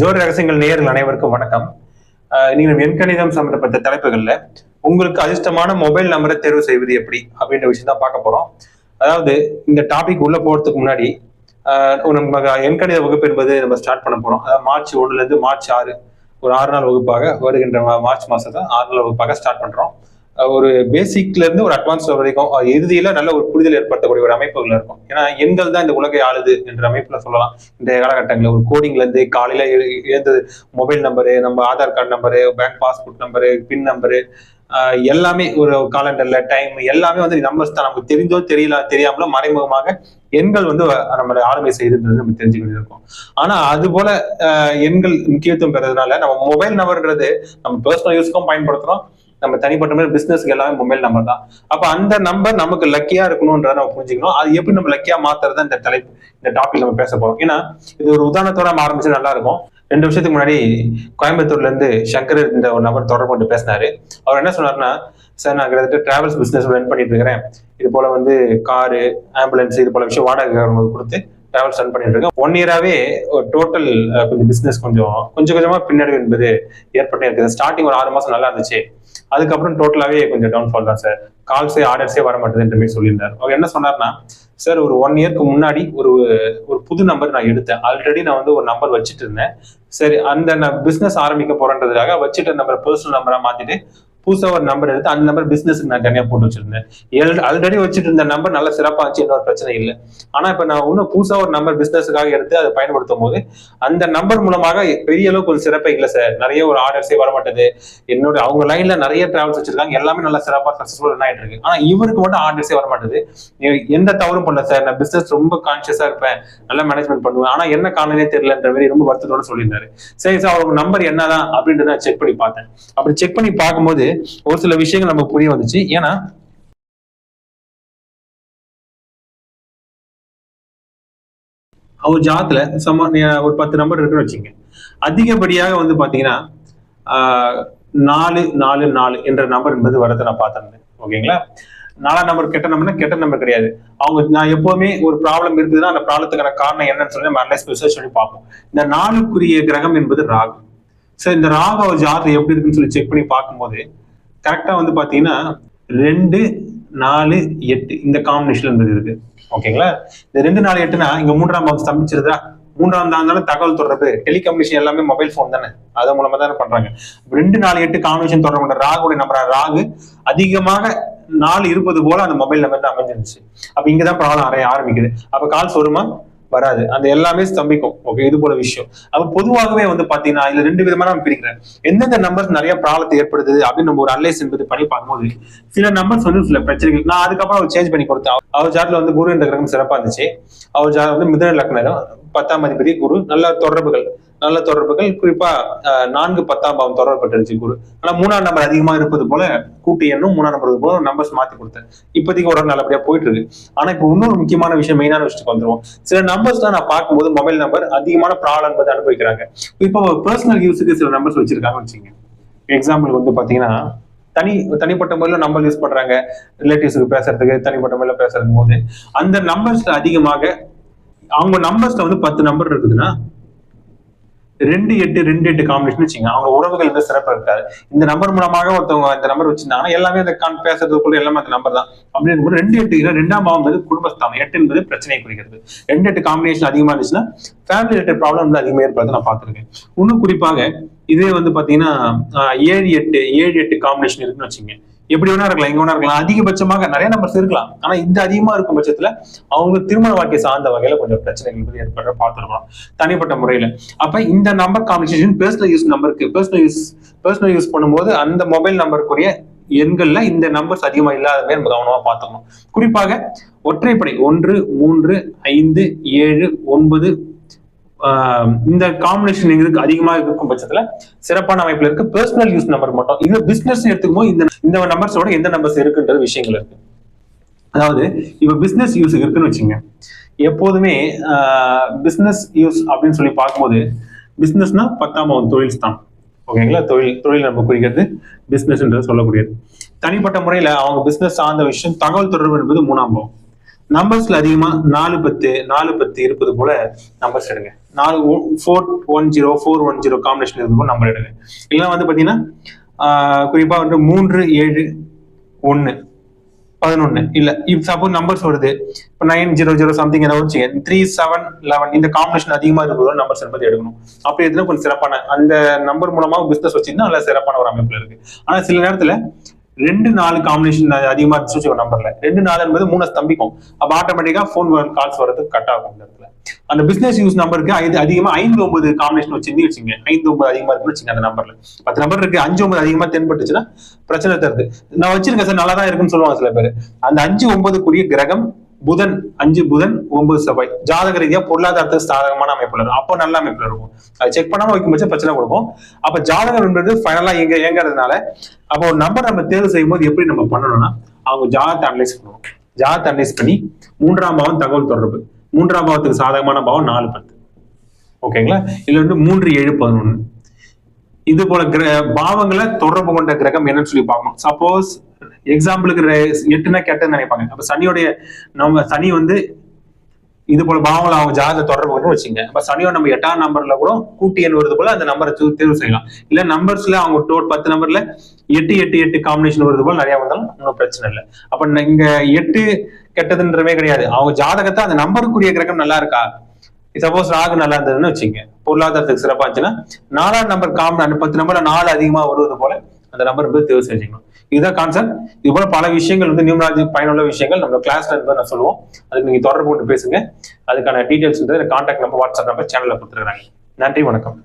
ஜோர் ரகசியங்கள் நேயர்கள் அனைவருக்கும் வணக்கம். நீங்கள் எண்கணிதம் சம்பந்தப்பட்ட தலைப்புகள்ல உங்களுக்கு அதிர்ஷ்டமான மொபைல் நம்பரை தேர்வு செய்வது எப்படி அப்படின்ற விஷயம் தான் பார்க்க போறோம். அதாவது இந்த டாபிக் உள்ள போறதுக்கு முன்னாடி நம்ம எண்கணித வகுப்பு என்பது நம்ம ஸ்டார்ட் பண்ண போறோம். அதாவது மார்ச் ஒன்றுல இருந்து மார்ச் ஆறு ஒரு ஆறு நாள் வகுப்பாக வருகின்ற மார்ச் மாசத்தை ஆறு நாள் வகுப்பாக ஸ்டார்ட் பண்றோம். ஒரு பேசிக்ல இருந்து ஒரு அட்வான்ஸ் வரைக்கும் இறுதியில நல்ல ஒரு புரிதல் ஏற்படுத்தக்கூடிய ஒரு அமைப்புகள் இருக்கும். ஏன்னா எண்கள் தான் இந்த உலகை ஆளுது என்ற அமைப்புல சொல்லலாம். இந்த காலகட்டங்களில் ஒரு கோடிங்ல இருந்து காலையில எழு- மொபைல் நம்பரு நம்ம Aadhaar card number bank passbook number pin number எல்லாமே ஒரு காலண்டர்ல டைம் எல்லாமே வந்து நம்பர்ஸ் தான். நமக்கு தெரிஞ்சோ தெரியல தெரியாமலோ மறைமுகமாக எண்கள் வந்து நம்ம ஆளுமை செய்துன்றது நம்ம தெரிஞ்சுக்கிட்டு இருக்கோம். ஆனா அது போல எண்கள் முக்கியத்துவம் பெறதுனால நம்ம மொபைல் நம்பர்ன்றது நம்ம பர்சனல் யூஸ்க்கும் பயன்படுத்துறோம். நம்ம தனிப்பட்ட மாதிரி பிசினஸ்க்கு எல்லாமே மொபைல் நம்பர் தான். அப்ப அந்த நம்பர் நமக்கு லக்கியா இருக்கணும்ன்றத நம்ம புரிஞ்சுக்கணும். அது எப்படி நம்ம லக்கியா மாத்துறதா இந்த தலைப்பு இந்த டாபிக் நம்ம பேச போறோம். ஏன்னா இது ஒரு உதாரணத்தோட நம்ம ஆரம்பிச்சு நல்லா இருக்கும். ரெண்டு வருஷத்துக்கு முன்னாடி கோயம்புத்தூர்ல இருந்து சங்கர் இந்த ஒரு நபர் தொடர்பு கொண்டு பேசினாரு. அவர் என்ன சொன்னாருன்னா சார் நான் கிட்டத்தட்ட டிராவல்ஸ் பிசினஸ் ரன் பண்ணிட்டு இருக்கிறேன். இது போல வந்து காரு ஆம்புலன்ஸ் இது போல விஷயம் வாடகை கொடுத்து டிராவல்ஸ் ரன் பண்ணிட்டு இருக்கேன். ஒன் இயராவே டோட்டல் கொஞ்சம் பிஸ்னஸ் கொஞ்சம் கொஞ்சம் கொஞ்சமாக பின்னடைவு என்பது ஏற்பட்டு இருக்குது. ஸ்டார்டிங் ஒரு ஆறு மாதம் நல்லா இருந்துச்சு. அதுக்கப்புறம் டோட்டலாகவே கொஞ்சம் டவுன்ஃபால் தான் சார் கால்ஸே ஆர்டர்ஸே வர மாட்டேதுன்ற மாதிரி சொல்லியிருந்தார். அவர் என்ன சொன்னார்னா சார் ஒரு ஒன் இயர்க்கு முன்னாடி ஒரு ஒரு புது நம்பர் நான் எடுத்தேன். ஆல்ரெடி நான் வந்து ஒரு நம்பர் வச்சுட்டு இருந்தேன். சரி அந்த நான் பிஸ்னஸ் ஆரம்பிக்க போறேன்றதுக்காக வச்சுட்டு நம்பரை பர்சனல் நம்பரா மாத்திட்டு புதுசா ஒரு நம்பர் எடுத்து அந்த நம்பர் பிஸ்னஸ்க்கு நான் தனியாக போட்டு வச்சிருந்தேன். ஆல்ரெடி வச்சுட்டு இருந்த நம்பர் நல்ல சிறப்பாக இருந்துச்சு இன்னொரு பிரச்சனை இல்லை. ஆனால் இப்போ நான் இன்னும் புதுசா ஒரு நம்பர் பிஸ்னஸுக்காக எடுத்து அதை பயன்படுத்தும் போது அந்த நம்பர் மூலமாக பெரிய அளவுக்கு ஒரு சிறப்பே இல்லை சார் நிறைய ஒரு ஆர்டர்ஸே வர மாட்டேது என்னோட அவங்க லைனில் நிறைய டிராவல்ஸ் வச்சிருக்காங்க. எல்லாமே நல்லா சிறப்பாக சக்ஸஸ்ஃபுல் ரன் ஆயிட்டு இருக்கு ஆனால் இவருக்கு மட்டும் ஆர்டர்ஸே வர மாட்டேது எந்த தவறும் பண்ணல சார் நான் பிஸ்னஸ் ரொம்ப கான்ஷியஸாக இருப்பேன். நல்லா மேனேஜ்மெண்ட் பண்ணுவேன். ஆனால் என்ன காரணமே தெரியலன்ற மாதிரி ரொம்ப வருத்தத்தோட சொல்லியிருந்தாரு. சரி சார் அவங்க நம்பர் என்னதான் அப்படின்றத நான் செக் பண்ணி பார்த்தேன். அப்படி செக் பண்ணி பார்க்கும்போது ஒரு சில விஷயங்கள் நம்ம புரிய வந்துச்சு. ஏன்னா அவர் ஜாத்துல சம ஒரு பத்து நம்பர் இருக்குன்னு வச்சுங்க. அதிகப்படியாக வந்து பாத்தீங்கன்னா ஆஹ், நாலு நாலு நாலு என்ற நம்பர் என்பது வரதை நான் பார்த்திருந்தேன். ஓகேங்களா? நாலாம் நம்பர் கெட்ட நம்பர்னா கெட்ட நம்பர் கிடையாது. அவங்க நான் எப்பவுமே ஒரு ப்ராப்ளம் இருக்குதுன்னா அந்த ப்ராப்ளத்துக்கான காரணம் என்னன்னு சொல்லி நம்ம அனலைஸ் ரிசர்ச் பண்ணி பார்ப்போம். இந்த நாலுக்குரிய கிரகம் என்பது ராகு. சரி இந்த ராகு அவர் ஜாதகம் எப்படி இருக்குன்னு சொல்லி செக் பண்ணி பார்க்கும்போது கரெக்டா வந்து பாத்தீங்கன்னா ரெண்டு நாலு எட்டு இந்த காம்பினேஷன் என்பது இருக்கு. ஓகேங்களா இந்த ரெண்டு நாலு எட்டுனா இங்க மூன்றாம் பாவம் ஸ்தம்பிச்சிருதா மூன்றாம் தான் தானே தகவல் தொடர்பு. டெலிகம்யூனிகேஷன் எல்லாமே மொபைல் ஃபோன் தானே. அதன் மூலமா தானே பண்றாங்க. ரெண்டு நாலு எட்டு காம்பினேஷன் தொடர்பு கொண்ட ராகுடைய நம்பரா ராகு அதிகமாக நாலு இருப்பது போல அந்த மொபைல் நம்பர் தான் அமைஞ்சிருந்துச்சு. அப்ப இங்கதான் ப்ராப்ளம் ஆரம்பிக்குது. அப்ப கால்ஸ் வருமா? வராது. அந்த எல்லாமே ஸ்தம்பிக்கும். ஓகே இது போல விஷயம். அப்ப பொதுவாகவே வந்து பாத்தீங்கன்னா இதுல ரெண்டு விதமா நான் பிரிக்கிறேன். எந்தெந்த நம்பர்ஸ் நிறைய ப்ராப்ளத்தை ஏற்படுது அப்படின்னு நம்ம ஒரு அனலைஸ் என்பது பண்ணி பார்க்கும்போது சில நம்பர்ஸ் வந்து சில பிரச்சனைகள் நான் அதுக்கப்புறம் அவர் சேஞ்ச் பண்ணி கொடுத்தேன். அவர் ஜாட்ல வந்து குரு என்ற கிரகம் சிறப்பா இருந்துச்சு. அவர் சார் வந்து மிதன லக்னம் பத்தாம் அதிபதி குரு. நல்ல தொடர்புகள் நல்ல தொடர்புகள். குறிப்பா நான்கு பத்தாம் பாவம் தொடர்பட்டுருச்சு குரு. ஆனா மூணாம் நம்பர் அதிகமா இருப்பது போல கூட்டு எண்ணும் மூணாம் நம்பர் போல நம்பர்ஸ் மாத்தி கொடுத்தேன். இப்போதைக்கு ஒரு நல்லபடியா போயிட்டு இருக்கு ஆனா இப்போ இன்னொரு முக்கியமான விஷயம் மெயினான விஷயத்துக்கு வந்துருவோம். சில நம்பர்ஸ் தான் நான் பார்க்கும்போது மொபைல் நம்பர் அதிகமான ப்ராப்ளம் என்பதை அனுபவிக்கிறாங்க. இப்போ பர்சனல் யூஸுக்கு சில நம்பர்ஸ் வச்சிருக்காங்கன்னு வச்சுங்க எக்ஸாம்பிள் வந்து பாத்தீங்கன்னா தனி தனிப்பட்ட முறையில் நம்பர் யூஸ் பண்றாங்க. ரிலேட்டிவ்ஸுக்கு பேசுறதுக்கு தனிப்பட்ட முறையில் பேசுறது போது அந்த நம்பர்ஸ்ல அதிகமாக அவங்க நம்பர்ஸ்ல வந்து பத்து நம்பர் இருக்குதுன்னா ரெண்டு எட்டு ரெண்டு எட்டு காம்பினேஷன் வச்சுங்க அவங்க உறவுகள் வந்து சிறப்பாக இருக்காது. இந்த நம்பர் மூலமாக ஒருத்தவங்க இந்த நம்பர் வச்சிருந்தாங்கன்னா எல்லாமே அந்த கான் பேசுறதுக்குள்ள எல்லாமே அந்த நம்பர் தான். அப்படின்னு போது ரெண்டு எட்டு ரெண்டாம் பாவம் வந்து குடும்பஸ்தானம். எட்டு என்பது பிரச்சனையை குறிக்கிறது. ரெண்டு எட்டு காம்பினேஷன் அதிகமா இருந்துச்சுன்னா ஃபேமிலி ரிலேட்டட் ப்ராப்ளம் வந்து அதிகமாக ஏற்படுறது நான் பார்த்துருக்கேன். இன்னும் குறிப்பாக இதே வந்து பாத்தீங்கன்னா ஏழு எட்டு ஏழு எட்டு காம்பினேஷன் இருக்குன்னு வச்சுங்க எப்படி வேணா இருக்கலாம் எங்க வேணா இருக்கலாம். அதிகபட்சமாக நிறைய நம்பர்ஸ் இருக்கலாம். ஆனா இந்த அதிகமா இருக்கும் பட்சத்துல அவங்க திருமண வாழ்க்கை சார்ந்த வகையில கொஞ்சம் பிரச்சனைகள் வந்து ஏற்படுற பார்த்துருக்கலாம் தனிப்பட்ட முறையில. அப்ப இந்த நம்பர் காம்பினேஷன் பர்சனல் யூஸ் நம்பருக்கு பர்சனல் யூஸ் பர்சனல் யூஸ் பண்ணும்போது அந்த மொபைல் நம்பருக்குரிய எண்கள்ல இந்த நம்பர்ஸ் அதிகமா இல்லாத மாதிரி நம்ம கவனமா பார்த்துக்கணும். குறிப்பாக ஒற்றைப்படை ஒன்று மூன்று ஐந்து ஏழு ஒன்பது இந்த காம்பினேஷன் எங்களுக்கு அதிகமாக இருக்கும் பட்சத்துல சிறப்பான அமைப்புல இருக்கு. பர்சனல் யூஸ் நம்பர் மட்டும். இது பிசினஸ் எடுத்துக்கும் இந்த இந்த நம்பர்ஸோட எந்த நம்பர்ஸ் இருக்குன்ற விஷயங்கள் இருக்கு. அதாவது இப்ப பிசினஸ் யூஸ் இருக்குன்னு வச்சுங்க. எப்போதுமே பிசினஸ் யூஸ் அப்படின்னு சொல்லி பார்க்கும்போது பிசினஸ்னா பத்தாம் தொழில்ஸ் தொழில் தான். ஓகேங்களா தொழில் தொழில் நம்ம குறிக்கிறது பிசினஸ்ன்றது சொல்லக்கூடியது. தனிப்பட்ட முறையில அவங்க பிசினஸ் சார்ந்த விஷயம் தகவல் தொடர்பு என்பது மூணாம் பாவம் நம்பர்ஸ்ல அதிகமா நாலு பத்து நாலு பத்து இருப்பது போல நம்பர்ஸ் எடுங்க. நாலு four one zero four one zero combination இருக்கும் நம்பர் எடுங்க. இல்லைன்னா வந்து பார்த்தீங்கன்னா குறிப்பாக வந்து மூன்று ஏழு ஒன்று பதினொன்று இல்லை இப்போ சப்போஸ் நம்பர்ஸ் வருது. இப்போ நைன் ஜீரோ ஜீரோ சம்திங் ஏதாவது வச்சுங்க. த்ரீ செவன் லெவன் இந்த காம்பினேஷன் அதிகமாக இருக்கிற நம்பர்ஸ் என்பது எடுக்கணும். அப்படி எதுனா கொஞ்சம் சிறப்பான அந்த நம்பர் மூலமாக பிஸ்னஸ் வச்சிங்கன்னா நல்லா சிறப்பான ஒரு அமைப்பில் இருக்குது ஆனால் சில நேரத்தில் ரெண்டு நாலு காம்பினேஷன் அதிகமா இருந்துச்சு வச்சுக்கோ நம்பர்ல ரெண்டு நாலு என்பது மூணு ஸ்தம்பிக்கும் அப்ப ஆட்டோமேட்டிக்கா ஃபோன் கால்ஸ் வரதுக்கு கட் ஆகும் இந்த இடத்துல. அந்த பிசினஸ் யூஸ் நம்பருக்கு ஐந்து அதிகமா ஐந்து ஒன்பது காம்பினேஷன் வச்சிருந்து வச்சுங்க ஐந்து ஒன்பது அதிகமா இருக்குன்னு வச்சுங்க அந்த நம்பர்ல பத்து நம்பர் இருக்கு அஞ்சு ஒன்பது அதிகமா தென்பட்டுச்சுன்னா பிரச்சனை தருது. நான் வச்சிருக்கேன் சார் நல்லா தான் இருக்குன்னு சொல்லுவாங்க சில பேர். அந்த அஞ்சு ஒன்பதுக்குரிய கிரகம் புதன் அஞ்சு புதன் ஒன்பது செவ்வாய். ஜாதக ரீதியா பொருளாதாரத்துக்கு சாதகமான அமைப்புல இருக்கும். அப்போ நல்ல அமைப்புல இருக்கும். அது செக் பண்ணாம வைக்கும் பட்சம் பிரச்சனை கொடுக்கும். அப்ப ஜாதகம் என்பது ஃபைனலா எங்க இயங்குறதுனால அப்போ ஒரு நம்பர் நம்ம தேர்வு செய்யும் போது எப்படி நம்ம பண்ணணும்னா அவங்க ஜாதத்தை அனலைஸ் பண்ணுவோம். ஜாதத்தை அனலைஸ் பண்ணி மூன்றாம் பாவம் தகவல் தொடர்பு. மூன்றாம் பாவத்துக்கு சாதகமான பாவம் நாலு பத்து. ஓகேங்களா? இதுல வந்து மூன்று ஏழு பதினொன்று இது போல கிர பாவங்களை தொடர்பு கொண்ட கிரகம் என்னன்னு சொல்லி பார்க்கணும். சப்போஸ் எக்ஸாம்பிளுக்கு ரெ- எட்டுனா கெட்டன்னு நினைப்பாங்க. அப்ப சனியோடைய நம்ம சனி வந்து இது போல பாவங்களை அவங்க ஜாதக தொடர்பு கொண்டு வச்சுங்க. அப்ப சனியோட நம்ம எட்டாம் நம்பர்ல கூட கூட்டி எண் வருது போல அந்த நம்பரை தேர்வு செய்யலாம். இல்ல நம்பர்ஸ்ல அவங்க டோட் பத்து நம்பர்ல எட்டு எட்டு எட்டு காம்பினேஷன் வருது போல நிறைய வந்தாலும் ஒன்றும் பிரச்சனை இல்லை. அப்ப இங்க எட்டு கெட்டதுன்றவே கிடையாது. அவங்க ஜாதகத்தை அந்த நம்பருக்குரிய கிரகம் நல்லா இருக்கா? சப்போஸ் ராகு நல்லா இருந்ததுன்னு வச்சுங்க. பொருளாதாரத்துக்கு சிறப்பாக இருந்துச்சுன்னா நாலாம் நம்பர் காமன் பத்து நம்பர்ல நாலு அதிகமா வருவது போல அந்த நம்பர் வந்து தேர்வு செஞ்சுக்கணும். இதுதான் கான்செப்ட் இது போல பல விஷயங்கள் வந்து நியூமராஜி பயனுள்ள விஷயங்கள் நம்ம கிளாஸ்ல இருந்து நான் சொல்லுவோம். அதுக்கு நீங்க தொடர்பு கொண்டு பேசுங்க. அதுக்கான டீடைல்ஸ் வந்து கான்டாக்ட் நம்பர் வாட்ஸ்அப் நம்பர் சேனல்ல கொடுத்துருக்காங்க நன்றி வணக்கம்.